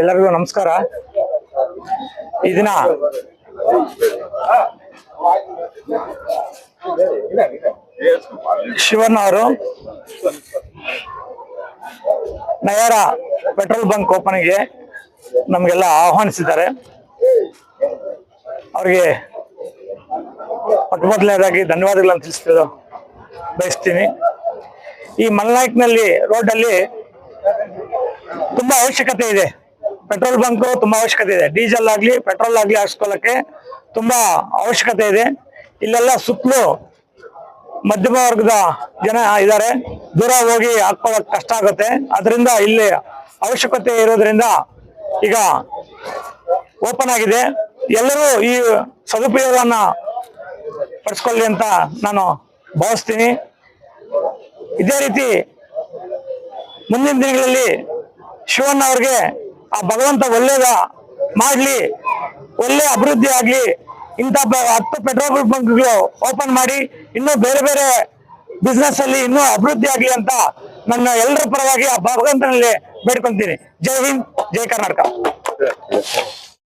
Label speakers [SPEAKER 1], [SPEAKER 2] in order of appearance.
[SPEAKER 1] ಎಲ್ಲರಿಗೂ ನಮಸ್ಕಾರ. ಈ ದಿನ ಶಿವಣ್ಣ ಅವರು ನಯರ ಪೆಟ್ರೋಲ್ ಬಂಕ್ ಓಪನಿಗೆ ನಮಗೆಲ್ಲ ಆಹ್ವಾನಿಸಿದ್ದಾರೆ. ಅವರಿಗೆ ಮೊದಲನೇದಾಗಿ ಧನ್ಯವಾದಗಳನ್ನು ತಿಳಿಸ್ತಿದ್ದು ಬಯಸ್ತೀನಿ. ಈ ಮಲ್ನಾಯ್ಕ್ನಲ್ಲಿ ರೋಡಲ್ಲಿ ತುಂಬಾ ಅವಶ್ಯಕತೆ ಇದೆ. ಪೆಟ್ರೋಲ್ ಬಂಕ್ ತುಂಬಾ ಅವಶ್ಯಕತೆ ಇದೆ. ಡೀಸೆಲ್ ಆಗ್ಲಿ, ಪೆಟ್ರೋಲ್ ಆಗ್ಲಿ ಹಾಕ್ಸ್ಕೊಳ್ಳಕ್ಕೆ ತುಂಬಾ ಅವಶ್ಯಕತೆ ಇದೆ. ಇಲ್ಲೆಲ್ಲ ಸುತ್ತಲೂ ಮಧ್ಯಮ ವರ್ಗದ ಜನ ಇದ್ದಾರೆ. ದೂರ ಹೋಗಿ ಹಾಕೊಳ್ಳಕ್ ಕಷ್ಟ ಆಗುತ್ತೆ. ಅದರಿಂದ ಇಲ್ಲಿ ಅವಶ್ಯಕತೆ ಇರೋದ್ರಿಂದ ಈಗ ಓಪನ್ ಆಗಿದೆ. ಎಲ್ಲರೂ ಈ ಸದುಪಯೋಗವನ್ನ ಪಡಿಸ್ಕೊಳ್ಳಿ ಅಂತ ನಾನು ಭಾವಿಸ್ತೀನಿ. ಇದೇ ರೀತಿ ಮುಂದಿನ ದಿನಗಳಲ್ಲಿ ಶಿವಣ್ಣ ಅವ್ರಿಗೆ ಆ ಭಗವಂತ ಒಳ್ಳೇದ ಮಾಡ್ಲಿ, ಒಳ್ಳೆ ಅಭಿವೃದ್ಧಿ ಆಗ್ಲಿ, ಇಂಥ ಹತ್ತು ಪೆಟ್ರೋಲ್ ಬಂಕ್ಗಳು ಓಪನ್ ಮಾಡಿ, ಇನ್ನೂ ಬೇರೆ ಬೇರೆ ಬಿಸ್ನೆಸ್ ಅಲ್ಲಿ ಇನ್ನೂ ಅಭಿವೃದ್ಧಿ ಆಗ್ಲಿ ಅಂತ ನನ್ನ ಎಲ್ಲರ ಪರವಾಗಿ ಆ ಭಗವಂತನಲ್ಲಿ ಬೇಡ್ಕೊಂತೀನಿ. ಜೈ ಹಿಂದ್, ಜೈ ಕರ್ನಾಟಕ.